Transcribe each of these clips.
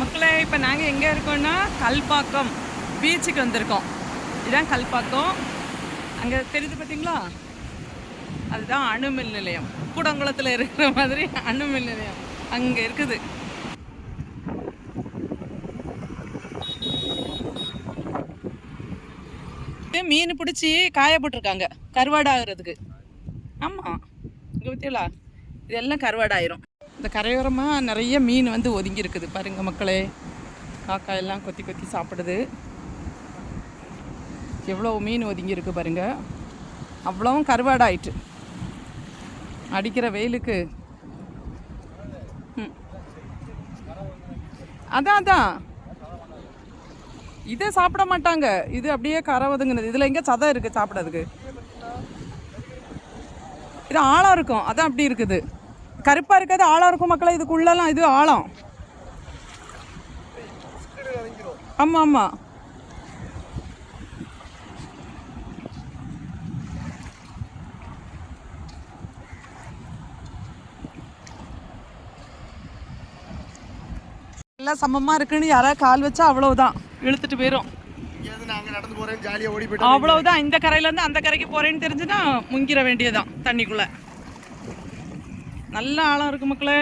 மக்களே இப்போ நாங்கள் எங்கே இருக்கோம்னா கல்பாக்கம் பீச்சுக்கு வந்திருக்கோம். இதுதான் கல்பாக்கம். அங்கே தெரியுது பார்த்தீங்களா அதுதான் அணுமில் நிலையம். கூடங்குளத்தில் இருக்கிற மாதிரி அணுமில் நிலையம் அங்கே இருக்குது. மீன் பிடிச்சி காய போட்டிருக்காங்க. கருவாடு ஆகுறதுக்கு ஆமாம் இங்கே பார்த்தீங்களா இதெல்லாம் கருவாடாயிரும். இந்த கரையோரமாக நிறைய மீன் வந்து ஒதுங்கி இருக்குது பாருங்கள் மக்களே காக்கா எல்லாம் கொத்தி கொத்தி சாப்பிடுது. எவ்வளோ மீன் ஒதுங்கி இருக்குது பாருங்கள் அவ்வளோவும் கருவாடாயிட்டு. அடிக்கிற வெயிலுக்கு. ம். அதான் அதான். இதை சாப்பிட மாட்டாங்க. இது அப்படியே கரை ஒதுங்கினது. இதில் எங்கே சதம் இருக்குது சாப்பிட்றதுக்கு? இது ஆழம் இருக்கும். அதான் அப்படி இருக்குது. கருப்பாக இருக்காது ஆழம் இருக்கும் மக்களை இதுக்குள்ளலாம் இது ஆழம். ஆமாம் ஆமாம் எல்லாம் சமமாக இருக்குன்னு யாராவது கால் வச்சா அவ்வளவுதான். இழுத்துட்டு போயிடும் நடந்து ஓடி போயிட்டு அவ்வளவுதான் இந்த கரையிலேருந்து அந்த கரைக்கு போகிறேன்னு தெரிஞ்சுன்னா முங்கிற வேண்டியதுதான் தண்ணிக்குள்ளே. நல்ல ஆழம் இருக்கு மக்களே.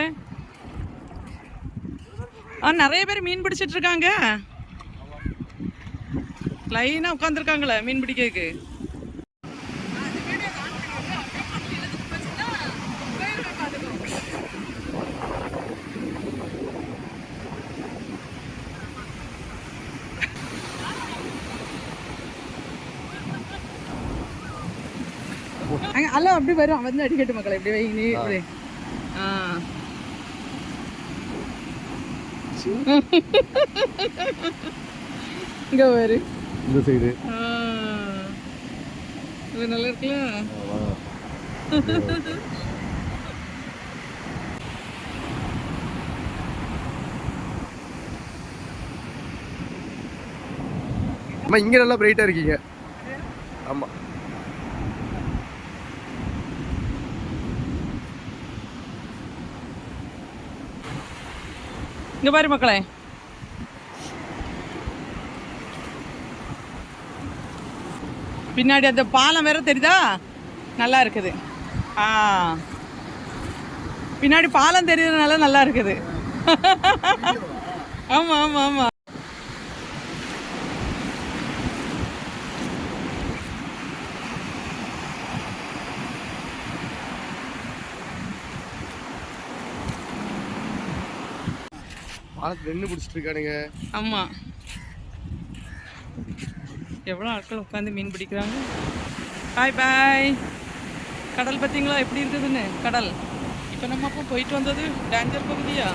ஆ நிறைய பேர் மீன் பிடிச்சிட்டு இருக்காங்க. லைனாக உட்காந்துருக்காங்களே மீன் பிடிக்கிறதுக்கு. அங்க அல்ல அப்படி வரும் வந்து அடிக்கட்டு மக்களை இப்படி வை இப்படி. இங்க வரு இந்த சைடு. இது நல்லா இருக்குல்ல? அம்மா இங்கே நல்லா பிரைட்டாக இருக்கீங்க. ஆமாம் இங்க பாரு மக்களே. பின்னாடி அந்த பாலம் வேற தெரியுதா? நல்லா இருக்குது. ஆ. பின்னாடி பாலம் தெரியறதுனால நல்லா இருக்குது. ஆமா ஆமா ஆமா. ஆளுக்கு நின்று பிடிச்சிட்டு இருக்கானுங்க ஆமா. எவ்வளோ ஆட்கள் உட்காந்து மீன் பிடிக்கிறாங்க? பாய் பாய் கடல் பார்த்தீங்களா? எப்படி இருக்குதுன்னு கடல். இப்போ நம்ம அப்போ போயிட்டு வந்தது டேஞ்சர் பகுதியா?